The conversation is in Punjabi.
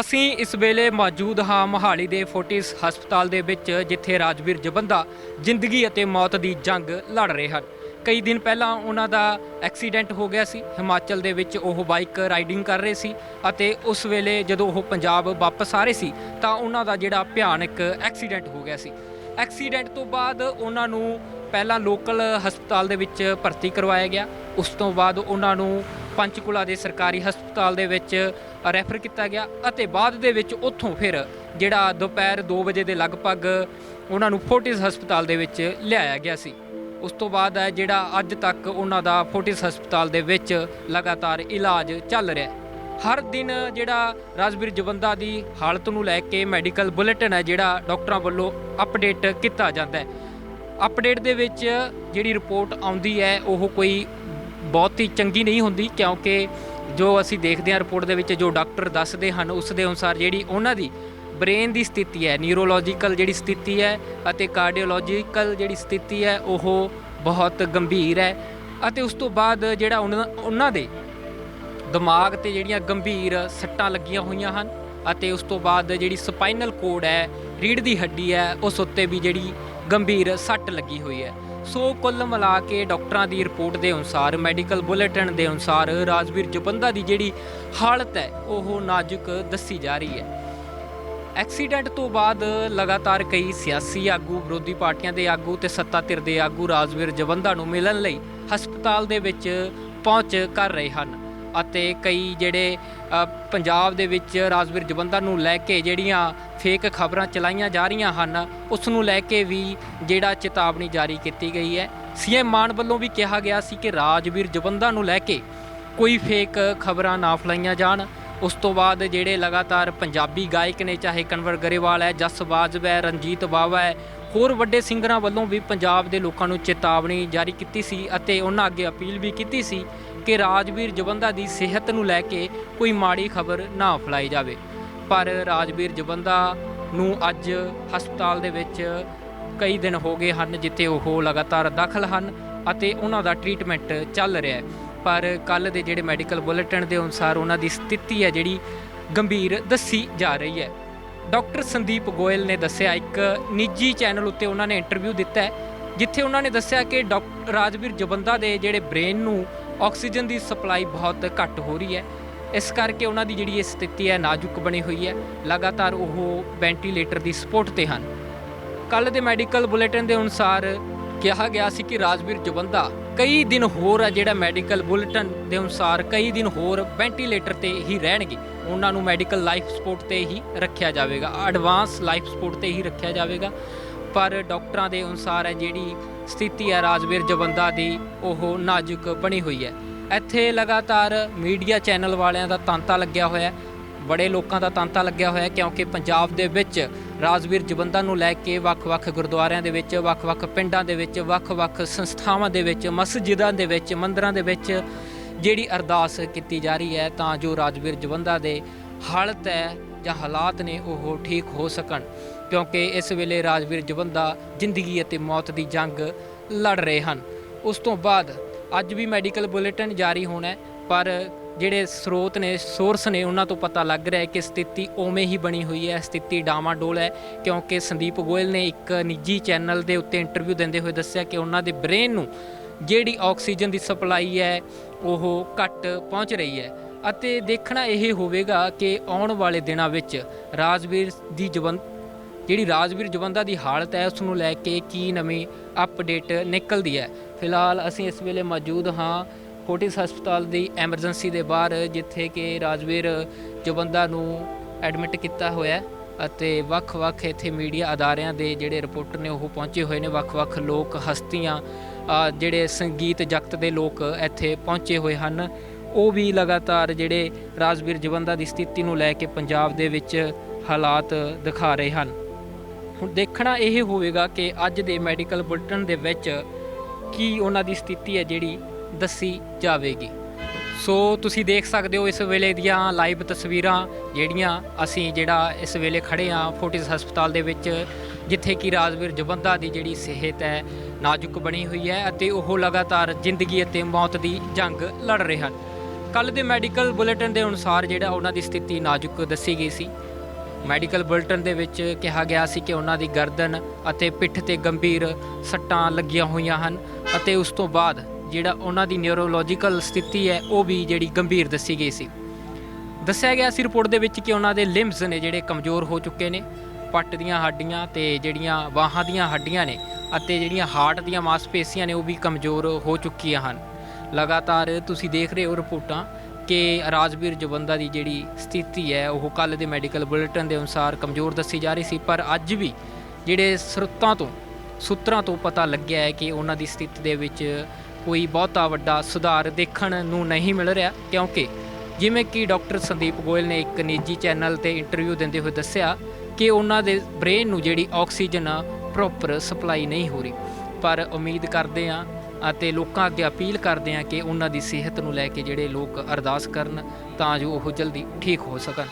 ਅਸੀਂ ਇਸ ਵੇਲੇ ਮੌਜੂਦ ਹਾਂ ਮੋਹਾਲੀ ਦੇ ਫੋਰਟਿਸ ਹਸਪਤਾਲ ਦੇ ਵਿੱਚ, ਜਿੱਥੇ ਰਾਜਵੀਰ ਜਬੰਦਾ ਜ਼ਿੰਦਗੀ ਅਤੇ ਮੌਤ ਦੀ ਜੰਗ ਲੜ ਰਹੇ ਹਨ। ਕਈ ਦਿਨ ਪਹਿਲਾਂ ਉਹਨਾਂ ਦਾ ਐਕਸੀਡੈਂਟ ਹੋ ਗਿਆ ਸੀ। ਹਿਮਾਚਲ ਦੇ ਵਿੱਚ ਉਹ ਬਾਈਕ ਰਾਈਡਿੰਗ ਕਰ ਰਹੇ ਸੀ ਅਤੇ ਉਸ ਵੇਲੇ ਜਦੋਂ ਉਹ ਪੰਜਾਬ ਵਾਪਸ ਆ ਰਹੇ ਸੀ, ਤਾਂ ਉਹਨਾਂ ਦਾ ਜਿਹੜਾ ਭਿਆਨਕ ਐਕਸੀਡੈਂਟ ਹੋ ਗਿਆ ਸੀ। ਐਕਸੀਡੈਂਟ ਤੋਂ ਬਾਅਦ ਉਹਨਾਂ ਨੂੰ ਪਹਿਲਾਂ ਲੋਕਲ ਹਸਪਤਾਲ ਦੇ ਵਿੱਚ ਭਰਤੀ ਕਰਵਾਇਆ ਗਿਆ। ਉਸ ਤੋਂ ਬਾਅਦ ਉਹਨਾਂ ਨੂੰ ਪੰਚਕੁਲਾ ਦੇ ਸਰਕਾਰੀ ਹਸਪਤਾਲ ਦੇ ਵਿੱਚ ਰੈਫਰ ਕੀਤਾ ਗਿਆ ਅਤੇ ਬਾਅਦ ਦੇ ਵਿੱਚ ਉੱਥੋਂ ਫਿਰ ਜਿਹੜਾ ਦੁਪਹਿਰ 2 ਵਜੇ ਦੇ ਲਗਭਗ ਉਹਨਾਂ ਨੂੰ ਫੋਰਟਿਸ ਹਸਪਤਾਲ ਦੇ ਵਿੱਚ ਲਿਆਇਆ ਗਿਆ ਸੀ। ਉਸ ਤੋਂ ਬਾਅਦ ਹੈ ਜਿਹੜਾ ਅੱਜ ਤੱਕ ਉਹਨਾਂ ਦਾ ਫੋਰਟਿਸ ਹਸਪਤਾਲ ਦੇ ਵਿੱਚ ਲਗਾਤਾਰ ਇਲਾਜ ਚੱਲ ਰਿਹਾ ਹੈ। ਹਰ ਦਿਨ ਜਿਹੜਾ ਰਾਜਵੀਰ ਜਵੰਦਾ ਦੀ ਹਾਲਤ ਨੂੰ ਲੈ ਕੇ ਮੈਡੀਕਲ ਬੁਲੇਟਿਨ ਹੈ ਜਿਹੜਾ ਡਾਕਟਰਾਂ ਵੱਲੋਂ ਅਪਡੇਟ ਕੀਤਾ ਜਾਂਦਾ ਹੈ। ਅਪਡੇਟ ਦੇ ਵਿੱਚ ਜਿਹੜੀ ਰਿਪੋਰਟ ਆਉਂਦੀ ਹੈ ਉਹ ਕੋਈ ਬਹੁਤ ਹੀ ਚੰਗੀ ਨਹੀਂ ਹੁੰਦੀ ਕਿਉਂਕਿ ਜੋ ਅਸੀਂ ਦੇਖਦੇ ਹਾਂ ਰਿਪੋਰਟ ਦੇ ਵਿੱਚ ਜੋ ਡਾਕਟਰ ਦੱਸਦੇ ਹਨ, ਉਸ ਦੇ ਅਨੁਸਾਰ ਜਿਹੜੀ ਉਹਨਾਂ ਦੀ ਬ੍ਰੇਨ ਦੀ ਸਥਿਤੀ ਹੈ ਨਿਊਰੋਲੋਜੀਕਲ ਜਿਹੜੀ ਸਥਿਤੀ ਹੈ ਅਤੇ ਕਾਰਡੀਓਲੋਜੀਕਲ ਜਿਹੜੀ ਸਥਿਤੀ ਹੈ, ਉਹ ਬਹੁਤ ਗੰਭੀਰ ਹੈ ਅਤੇ ਉਸ ਤੋਂ ਬਾਅਦ ਜਿਹੜਾ ਉਹਨਾਂ ਉਹਨਾਂ ਦੇ ਦਿਮਾਗ ਤੇ ਜਿਹੜੀਆਂ ਗੰਭੀਰ ਸੱਟਾਂ ਲੱਗੀਆਂ ਹੋਈਆਂ ਹਨ ਅਤੇ ਉਸ ਤੋਂ ਬਾਅਦ ਜਿਹੜੀ ਸਪਾਈਨਲ ਕੋਡ ਹੈ ਰੀੜ ਦੀ ਹੱਡੀ ਹੈ, ਉਸ ਉੱਤੇ ਵੀ ਜਿਹੜੀ ਗੰਭੀਰ ਸੱਟ ਲੱਗੀ ਹੋਈ ਹੈ। ਸੋ ਕੁੱਲ ਮਿਲਾ ਕੇ ਡਾਕਟਰਾਂ ਦੀ ਰਿਪੋਰਟ ਦੇ ਅਨੁਸਾਰ, ਮੈਡੀਕਲ ਬੁਲੇਟਿਨ ਦੇ ਅਨੁਸਾਰ ਰਾਜਵੀਰ ਜਬੰਦਾ ਦੀ ਜਿਹੜੀ ਹਾਲਤ ਹੈ, ਉਹ ਨਾਜ਼ੁਕ ਦੱਸੀ ਜਾ ਰਹੀ ਹੈ। ਐਕਸੀਡੈਂਟ ਤੋਂ ਬਾਅਦ ਲਗਾਤਾਰ ਕਈ ਸਿਆਸੀ ਆਗੂ, ਵਿਰੋਧੀ ਪਾਰਟੀਆਂ ਦੇ ਆਗੂ ਤੇ ਸੱਤਾ ਧਿਰ ਦੇ ਆਗੂ ਰਾਜਵੀਰ ਜਵੰਦਾ ਨੂੰ ਮਿਲਣ ਲਈ ਹਸਪਤਾਲ ਦੇ ਵਿੱਚ ਪਹੁੰਚ ਕਰ ਰਹੇ ਹਨ। ਅਤੇ ਕਈ ਜਿਹੜੇ ਪੰਜਾਬ ਦੇ ਵਿੱਚ ਰਾਜਵੀਰ ਜਵੰਦਾ ਨੂੰ ਲੈ ਕੇ ਜਿਹੜੀਆਂ ਫੇਕ ਖਬਰਾਂ ਚਲਾਈਆਂ ਜਾ ਰਹੀਆਂ ਹਨ ਉਸ ਨੂੰ ਲੈ ਕੇ ਵੀ ਜਿਹੜਾ ਚੇਤਾਵਨੀ ਜਾਰੀ ਕੀਤੀ ਗਈ ਹੈ। ਸੀਐਮ ਮਾਨ ਵੱਲੋਂ ਵੀ ਕਿਹਾ ਗਿਆ ਸੀ ਕਿ ਰਾਜਵੀਰ ਜਵੰਦਾ ਨੂੰ ਲੈ ਕੇ ਕੋਈ ਫੇਕ ਖਬਰਾਂ ਨਾ ਫਲਾਈਆਂ ਜਾਣ। ਉਸ ਤੋਂ ਬਾਅਦ ਜਿਹੜੇ ਲਗਾਤਾਰ ਪੰਜਾਬੀ ਗਾਇਕ ਨੇ, ਚਾਹੇ ਕਨਵਰ ਗਰੇਵਾਲ ਹੈ, ਜਸ ਬਾਜਵਾ ਹੈ, ਰਣਜੀਤ ਬਾਵਾ ਹੈ, ਹੋਰ ਵੱਡੇ ਸਿੰਗਰਾਂ ਵੱਲੋਂ ਵੀ ਪੰਜਾਬ ਦੇ ਲੋਕਾਂ ਨੂੰ ਚੇਤਾਵਨੀ ਜਾਰੀ ਕੀਤੀ ਸੀ ਅਤੇ ਉਹਨਾਂ ਅੱਗੇ ਅਪੀਲ ਵੀ ਕੀਤੀ ਸੀ ਕਿ ਰਾਜਵੀਰ ਜਵੰਦਾ ਦੀ ਸਿਹਤ ਨੂੰ ਲੈ ਕੇ ਕੋਈ ਮਾੜੀ ਖਬਰ ਨਾ ਫੈਲਾਈ ਜਾਵੇ। ਪਰ ਰਾਜਵੀਰ ਜਵੰਦਾ ਨੂੰ ਅੱਜ ਹਸਪਤਾਲ ਦੇ ਵਿੱਚ ਕਈ ਦਿਨ ਹੋ ਗਏ ਹਨ, ਜਿੱਥੇ ਉਹ ਲਗਾਤਾਰ ਦਾਖਲ ਹਨ ਅਤੇ ਉਹਨਾਂ ਦਾ ਟ੍ਰੀਟਮੈਂਟ ਚੱਲ ਰਿਹਾ ਹੈ। ਪਰ ਕੱਲ ਦੇ ਜਿਹੜੇ ਮੈਡੀਕਲ ਬੁਲੇਟਿਨ ਦੇ ਅਨੁਸਾਰ ਉਹਨਾਂ ਦੀ ਸਥਿਤੀ ਹੈ ਜਿਹੜੀ ਗੰਭੀਰ ਦੱਸੀ ਜਾ ਰਹੀ ਹੈ। ਡਾਕਟਰ ਸੰਦੀਪ ਗੋਇਲ ਨੇ ਦੱਸਿਆ, ਇੱਕ ਨਿੱਜੀ ਚੈਨਲ ਉੱਤੇ ਉਹਨਾਂ ਨੇ ਇੰਟਰਵਿਊ ਦਿੱਤਾ ਹੈ, ਜਿੱਥੇ ਉਹਨਾਂ ਨੇ ਦੱਸਿਆ ਕਿ ਡਾਕਟਰ ਰਾਜਵੀਰ ਜਬੰਦਾ ਦੇ ਜਿਹੜੇ ਬ੍ਰੇਨ ਨੂੰ ਆਕਸੀਜਨ ਦੀ ਸਪਲਾਈ ਬਹੁਤ ਘੱਟ ਹੋ ਰਹੀ ਹੈ। ਇਸ ਕਰਕੇ ਉਹਨਾਂ ਦੀ ਜਿਹੜੀ ਇਹ ਸਥਿਤੀ ਹੈ ਨਾਜ਼ੁਕ ਬਣੀ ਹੋਈ ਹੈ। ਲਗਾਤਾਰ ਉਹ ਵੈਂਟੀਲੇਟਰ ਦੀ ਸਪੋਰਟ ਤੇ ਹਨ। ਕੱਲ ਦੇ ਮੈਡੀਕਲ ਬੁਲੇਟਿਨ ਦੇ ਅਨੁਸਾਰ ਕਿਹਾ ਗਿਆ ਸੀ ਕਿ ਰਾਜਵੀਰ ਜਬੰਦਾ ਕਈ ਦਿਨ ਹੋਰ ਹੈ ਜਿਹੜਾ ਮੈਡੀਕਲ ਬੁਲੇਟਿਨ ਦੇ ਅਨੁਸਾਰ ਕਈ ਦਿਨ ਹੋਰ ਵੈਂਟੀਲੇਟਰ ਤੇ ਹੀ ਰਹਿਣਗੇ। ਉਹਨਾਂ ਨੂੰ ਮੈਡੀਕਲ ਲਾਈਫ ਸਪੋਰਟ ਤੇ ਹੀ ਰੱਖਿਆ ਜਾਵੇਗਾ। ਐਡਵਾਂਸ ਲਾਈਫ ਸਪੋਰਟ ਤੇ ਹੀ ਰੱਖਿਆ ਜਾਵੇਗਾ। ਪਰ ਡਾਕਟਰਾਂ ਦੇ ਅਨੁਸਾਰ ਹੈ ਜਿਹੜੀ ਸਥਿਤੀ ਹੈ, ਰਾਜਵੀਰ ਜਵੰਦਾ ਦੀ, ਉਹ ਨਾਜ਼ੁਕ ਬਣੀ ਹੋਈ ਹੈ। ਇੱਥੇ ਲਗਾਤਾਰ ਮੀਡੀਆ ਚੈਨਲ ਵਾਲਿਆਂ ਦਾ ਤਾਂਤਾ ਲੱਗਿਆ ਹੋਇਆ ਹੈ। ਬੜੇ ਲੋਕਾਂ ਦਾ ਤਾਂਤਾ ਲੱਗਿਆ ਹੋਇਆ ਕਿਉਂਕਿ ਪੰਜਾਬ ਦੇ ਵਿੱਚ ਰਾਜਵੀਰ ਜਵੰਦਾ ਨੂੰ ਲੈ ਕੇ ਵੱਖ-ਵੱਖ ਗੁਰਦੁਆਰਿਆਂ ਦੇ ਵਿੱਚ, ਵੱਖ-ਵੱਖ ਪਿੰਡਾਂ ਦੇ ਵਿੱਚ, ਵੱਖ-ਵੱਖ ਸੰਸਥਾਵਾਂ ਦੇ ਵਿੱਚ, ਮਸਜਿਦਾਂ ਦੇ ਵਿੱਚ, ਮੰਦਰਾਂ ਦੇ ਵਿੱਚ ਜਿਹੜੀ ਅਰਦਾਸ ਕੀਤੀ ਜਾ ਰਹੀ ਹੈ, ਤਾਂ ਜੋ ਰਾਜਵੀਰ ਜਵੰਦਾ ਦੇ ਹਾਲਤ ਹੈ ਜਾਂ ਹਾਲਾਤ ਨੇ ਉਹ ਠੀਕ ਹੋ ਸਕਣ। ਕਿਉਂਕਿ ਇਸ ਵੇਲੇ ਰਾਜਵੀਰ ਜਵੰਦਾ ਜ਼ਿੰਦਗੀ ਅਤੇ ਮੌਤ ਦੀ ਜੰਗ ਲੜ ਰਹੇ ਹਨ। ਉਸ ਤੋਂ ਬਾਅਦ ਅੱਜ ਵੀ ਮੈਡੀਕਲ ਬੁਲੇਟਿਨ ਜਾਰੀ ਹੋਣਾ ਪਰ ਜਿਹੜੇ ਸਰੋਤ ਨੇ ਸੋਰਸ ਨੇ ਉਹਨਾਂ ਤੋਂ ਪਤਾ ਲੱਗ ਰਿਹਾ ਹੈ ਕਿ ਸਥਿਤੀ ਉਵੇਂ ਹੀ ਬਣੀ ਹੋਈ ਹੈ। ਸਥਿਤੀ ਡਾਮਾਡੋਲ ਹੈ ਕਿਉਂਕਿ ਸੰਦੀਪ ਗੋਇਲ ਨੇ ਇੱਕ ਨਿੱਜੀ ਚੈਨਲ ਦੇ ਉੱਤੇ ਇੰਟਰਵਿਊ ਦਿੰਦੇ ਹੋਏ ਦੱਸਿਆ ਕਿ ਉਹਨਾਂ ਦੇ ਬ੍ਰੇਨ ਨੂੰ ਜਿਹੜੀ ਆਕਸੀਜਨ ਦੀ ਸਪਲਾਈ ਹੈ, ਉਹ ਘੱਟ ਪਹੁੰਚ ਰਹੀ ਹੈ। ਅਤੇ ਦੇਖਣਾ ਇਹ ਹੋਵੇਗਾ ਕਿ ਆਉਣ ਵਾਲੇ ਦਿਨਾਂ ਵਿੱਚ ਰਾਜਵੀਰ ਦੀ ਜਵਨ ਜਿਹੜੀ ਰਾਜਵੀਰ ਜਵੰਦਾ ਦੀ ਹਾਲਤ ਹੈ ਉਸ ਨੂੰ ਲੈ ਕੇ ਕੀ ਨਵੀਂ ਅਪਡੇਟ ਨਿਕਲਦੀ ਹੈ। ਫਿਲਹਾਲ ਅਸੀਂ ਇਸ ਵੇਲੇ ਮੌਜੂਦ ਹਾਂ ਫੋਰਟਿਸ ਹਸਪਤਾਲ ਦੀ ਐਮਰਜੈਂਸੀ ਦੇ ਬਾਹਰ, ਜਿੱਥੇ ਕਿ ਰਾਜਵੀਰ ਜਵੰਦਾ ਨੂੰ ਐਡਮਿਟ ਕੀਤਾ ਹੋਇਆ ਅਤੇ ਵੱਖ-ਵੱਖ ਇੱਥੇ ਮੀਡੀਆ ਅਦਾਰਿਆਂ ਦੇ ਜਿਹੜੇ ਰਿਪੋਰਟਰ ਨੇ, ਉਹ ਪਹੁੰਚੇ ਹੋਏ ਨੇ। ਵੱਖ-ਵੱਖ ਲੋਕ ਹਸਤੀਆਂ ਜਿਹੜੇ ਸੰਗੀਤ ਜਗਤ ਦੇ ਲੋਕ ਇੱਥੇ ਪਹੁੰਚੇ ਹੋਏ ਹਨ। ਉਹ ਵੀ ਲਗਾਤਾਰ ਜਿਹੜੇ ਰਾਜਵੀਰ ਜਵੰਦਾ ਦੀ ਸਥਿਤੀ ਨੂੰ ਲੈ ਕੇ ਪੰਜਾਬ ਦੇ ਵਿੱਚ ਹਾਲਾਤ ਦਿਖਾ ਰਹੇ ਹਨ। ਹੁਣ ਦੇਖਣਾ ਇਹ ਹੋਵੇਗਾ ਕਿ ਅੱਜ ਦੇ ਮੈਡੀਕਲ ਬੁਲੇਟਿਨ ਦੇ ਵਿੱਚ ਕੀ ਉਹਨਾਂ ਦੀ ਸਥਿਤੀ ਹੈ ਜਿਹੜੀ ਦੱਸੀ ਜਾਵੇਗੀ। ਸੋ ਤੁਸੀਂ ਦੇਖ ਸਕਦੇ ਹੋ ਇਸ ਵੇਲੇ ਦੀਆਂ ਲਾਈਵ ਤਸਵੀਰਾਂ ਜਿਹੜੀਆਂ ਅਸੀਂ ਜਿਹੜਾ ਇਸ ਵੇਲੇ ਖੜੇ ਆ ਫੋਰਟਿਸ ਹਸਪਤਾਲ ਦੇ ਵਿੱਚ, ਜਿੱਥੇ ਕਿ ਰਾਜਵੀਰ ਜਵੰਦਾ ਦੀ ਜਿਹੜੀ ਸਿਹਤ ਹੈ ਨਾਜ਼ੁਕ ਬਣੀ ਹੋਈ ਹੈ ਅਤੇ ਉਹ ਲਗਾਤਾਰ ਜ਼ਿੰਦਗੀ ਅਤੇ ਮੌਤ ਦੀ ਜੰਗ ਲੜ ਰਹੇ ਹਨ। ਕੱਲ ਦੇ ਮੈਡੀਕਲ ਬੁਲੇਟਿਨ ਦੇ ਅਨੁਸਾਰ ਜਿਹੜਾ ਉਹਨਾਂ ਦੀ ਸਥਿਤੀ ਨਾਜ਼ੁਕ ਦੱਸੀ ਗਈ ਸੀ। ਮੈਡੀਕਲ ਬੁਲੇਟਿਨ ਦੇ ਵਿੱਚ ਕਿਹਾ ਗਿਆ ਸੀ ਕਿ ਉਹਨਾਂ ਦੀ ਗਰਦਨ ਅਤੇ ਪਿੱਠ ਤੇ ਗੰਭੀਰ ਸੱਟਾਂ ਲੱਗੀਆਂ ਹੋਈਆਂ ਹਨ ਅਤੇ ਉਸ ਤੋਂ ਬਾਅਦ ਜਿਹੜਾ ਉਹਨਾਂ ਦੀ ਨਿਊਰੋਲੋਜੀਕਲ ਸਥਿਤੀ ਹੈ, ਉਹ ਵੀ ਜਿਹੜੀ ਗੰਭੀਰ ਦੱਸੀ ਗਈ ਸੀ। ਦੱਸਿਆ ਗਿਆ ਸੀ ਰਿਪੋਰਟ ਦੇ ਵਿੱਚ ਕਿ ਉਹਨਾਂ ਦੇ ਲਿੰਬਸ ਨੇ ਜਿਹੜੇ ਕਮਜ਼ੋਰ ਹੋ ਚੁੱਕੇ ਨੇ, ਪੱਟ ਦੀਆਂ ਹੱਡੀਆਂ ਤੇ ਜਿਹੜੀਆਂ ਬਾਹਾਂ ਦੀਆਂ ਹੱਡੀਆਂ ਨੇ ਅਤੇ ਜਿਹੜੀਆਂ ਹਾਰਟ ਦੀਆਂ ਮਾਸਪੇਸ਼ੀਆਂ ਨੇ, ਉਹ ਵੀ ਕਮਜ਼ੋਰ ਹੋ ਚੁੱਕੀਆਂ ਹਨ। ਲਗਾਤਾਰ ਤੁਸੀਂ ਦੇਖ ਰਹੇ ਹੋ ਰਿਪੋਰਟਾਂ ਕਿ ਰਾਜਵੀਰ ਜਵੰਦਾ ਦੀ ਜਿਹੜੀ ਸਥਿਤੀ ਹੈ, ਉਹ ਕੱਲ ਦੇ ਮੈਡੀਕਲ ਬੁਲੇਟਿਨ ਦੇ ਅਨੁਸਾਰ ਕਮਜ਼ੋਰ ਦੱਸੀ ਜਾ ਰਹੀ ਸੀ, ਪਰ ਅੱਜ ਵੀ ਜਿਹੜੇ ਸਰੋਤਾਂ ਤੋਂ, ਸੂਤਰਾਂ ਤੋਂ ਪਤਾ ਲੱਗਿਆ ਹੈ ਕਿ ਉਹਨਾਂ ਦੀ ਸਥਿਤੀ ਦੇ ਵਿੱਚ ਕੋਈ ਬਹੁਤਾ ਵੱਡਾ ਸੁਧਾਰ ਦੇਖਣ ਨੂੰ ਨਹੀਂ ਮਿਲ ਰਿਹਾ, ਕਿਉਂਕਿ ਜਿਵੇਂ ਕਿ ਡਾਕਟਰ ਸੰਦੀਪ ਗੋਇਲ ਨੇ ਇੱਕ ਨਿੱਜੀ ਚੈਨਲ ਤੇ ਇੰਟਰਵਿਊ ਦਿੰਦੇ ਹੋਏ ਦੱਸਿਆ ਕਿ ਉਹਨਾਂ ਦੇ ਬ੍ਰੇਨ ਨੂੰ ਜਿਹੜੀ ਆਕਸੀਜਨ ਆ ਪ੍ਰੋਪਰ ਸਪਲਾਈ ਨਹੀਂ ਹੋ ਰਹੀ। ਪਰ ਉਮੀਦ ਕਰਦੇ ਆ ਅਤੇ ਲੋਕਾਂ ਅੱਗੇ ਅਪੀਲ ਕਰਦੇ ਆ ਕਿ ਉਹਨਾਂ ਦੀ ਸਿਹਤ ਨੂੰ ਲੈ ਕੇ ਜਿਹੜੇ ਲੋਕ ਅਰਦਾਸ ਕਰਨ, ਤਾਂ ਜੋ ਉਹ ਜਲਦੀ ਠੀਕ ਹੋ ਸਕਣ।